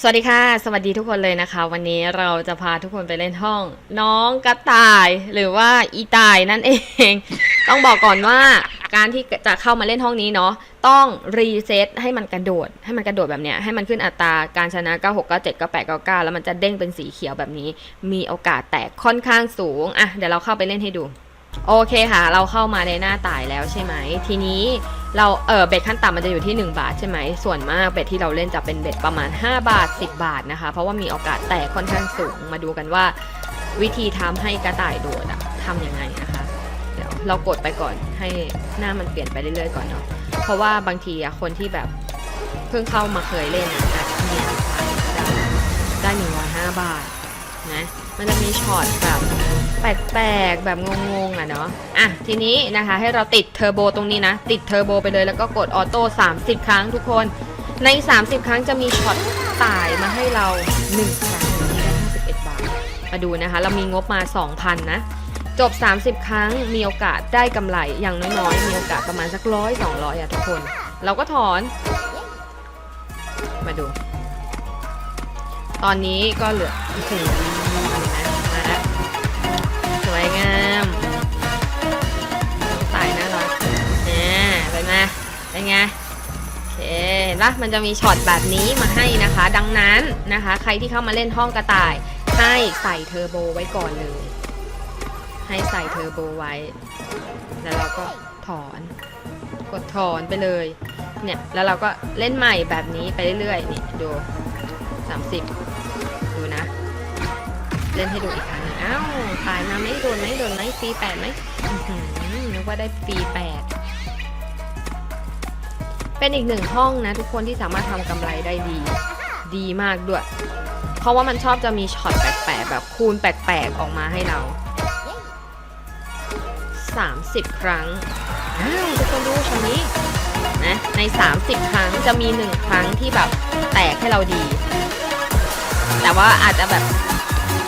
สวัสดีค่ะ สวัสดีทุกคนเลยนะคะ วันนี้เราจะพาทุกคนไปเล่นห้อง น้องกระต่ายหรือว่าอีตายนั่นเอง ต้องบอกก่อนว่าการที่จะเข้ามาเล่นห้องนี้เนาะต้องรีเซ็ตให้มันกระโดด ให้มันกระโดดแบบเนี้ยให้มันขึ้นอัตราการชนะ 96 97 98 99 แล้วมันจะเด้งเป็นสีเขียวแบบนี้ มีโอกาสแตกค่อนข้างสูงอะเดี๋ยวเราเข้าไปเล่นให้ดู โอเคค่ะ เราเข้ามาในหน้าตายแล้วใช่ไหมทีนี้ เราเออเบ็ดขั้นต่ำมันจะอยู่ที่ 1 บาทใช่ไหม ส่วนมากเบ็ดที่เราเล่นจะเป็นเบ็ดประมาณ 5 บาท 10 บาทนะคะ เพราะว่ามีโอกาสแตกค่อนข้างสูง มาดูกันว่า วิธีทำให้กระต่ายโดดอะทำยังไงนะคะ เดี๋ยวเรากดไปก่อนให้หน้ามันเปลี่ยนไปเรื่อยๆก่อนเนาะ เพราะว่าบางทีอะคนที่แบบเพิ่งเข้ามาเคยเล่นอะอาจจะเนี่ยได้ได้หนึ่งร้อยห้าบาท นะมันจะมีช็อตแบบแปลกๆแบบงงๆอะเนาะอะทีนี้นะคะให้เราติดเทอร์โบตรงนี้นะ ติดเทอร์โบไปเลยแล้วก็กดออโต้30 ครั้งทุกคนใน 30 ครั้งจะมีช็อตต่ายมาให้เรา1ครั้งนี้ได้51 บาท มาดูนะคะ เรามีงบมา 2,000 นะ จบ 30 ครั้งมีโอกาสได้กำไรอย่างน้อยๆ มีโอกาสประมาณสักร้อยสองร้อยอะทุกคน เราก็ถอน มาดู ตอนนี้ก็เหลือโอ้โหมาแล้วสวยงามตายน่ารักนี่ยเป็นไงเป็นไงโอเคเห็นปะมันจะมีช็อตแบบนี้มาให้นะคะ ดังนั้นนะคะ ใครที่เข้ามาเล่นห้องกระต่าย ให้ใส่เทอร์โบไว้ก่อนเลย ให้ใส่เทอร์โบไว้ แล้วเราก็ถอน กดถอนไปเลย เนี่ย แล้วเราก็เล่นใหม่แบบนี้ไปเรื่อยๆ นี่ดู 30 ดูนะ เล่นให้ดูอีกครั้งหนึ่งอ้าวตายมาไม่โดนไหมโดนไหมฟรีแปดไหมนึกว่าได้ฟรีแปดเป็นอีกหนึ่งห้องนะ ทุกคนที่สามารถทำกำไรได้ดี ดีมากด้วย เพราะว่ามันชอบจะมีช็อตแปลกๆแบบคูณแปลกๆออกมาให้เรา 30 ครั้งอ้าวทุกคนดูชมนี้ นะใน 30 ครั้งจะมี 1 ครั้งที่แบบแตกให้เราดี แต่ว่าอาจจะแบบ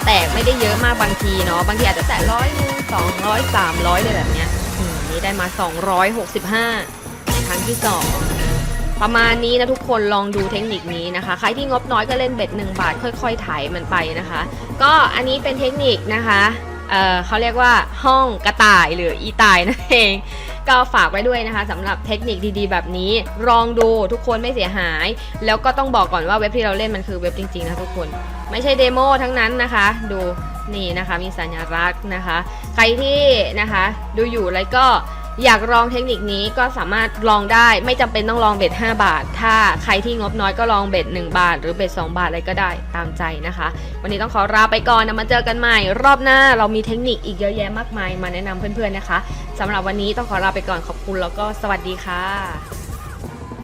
แตกไม่ได้เยอะมากบางทีเนาะบางทีอาจจะแตะร้อยนึงสองร้อยสามร้อยเลยแบบเนี้ยอืมนี่ได้มา 265ในครั้งที่ 2 ประมาณนี้นะทุกคนลองดูเทคนิคนี้นะคะ ใครที่งบน้อยก็เล่นเบ็ด 1 บาท ค่อยๆไถมันไปนะคะ ก็อันนี้เป็นเทคนิคนะคะเเขาเรียกว่าห้องกระต่ายหรืออีตายนั่นเองก็ฝากไว้ด้วยนะคะสำหรับเทคนิคดีๆ แบบนี้ลองดูทุกคนไม่เสียหาย แล้วก็ต้องบอกก่อนว่าเว็บที่เราเล่นมันคือเว็บจริงๆนะทุกคน ไม่ใช่เดโมทั้งนั้นนะคะ ดูนี่นะคะมีสัญลักษณ์นะคะ ใครที่นะคะ ดูอยู่แล้วก็ อยากลองเทคนิคนี้ก็สามารถลองได้ ไม่จำเป็นต้องลองเบ็ด5 บาท ถ้าใครที่งบน้อยก็ลองเบ็ด1 บาท หรือเบ็ด2 บาทอะไรก็ได้ตามใจนะคะ วันนี้ต้องขอลาไปก่อนนะมาเจอกันใหม่ รอบหน้าเรามีเทคนิคอีกเยอะแยะมากมายมาแนะนำเพื่อนๆนะคะสำหรับวันนี้ต้องขอลาไปก่อนขอบคุณแล้วก็สวัสดีค่ะ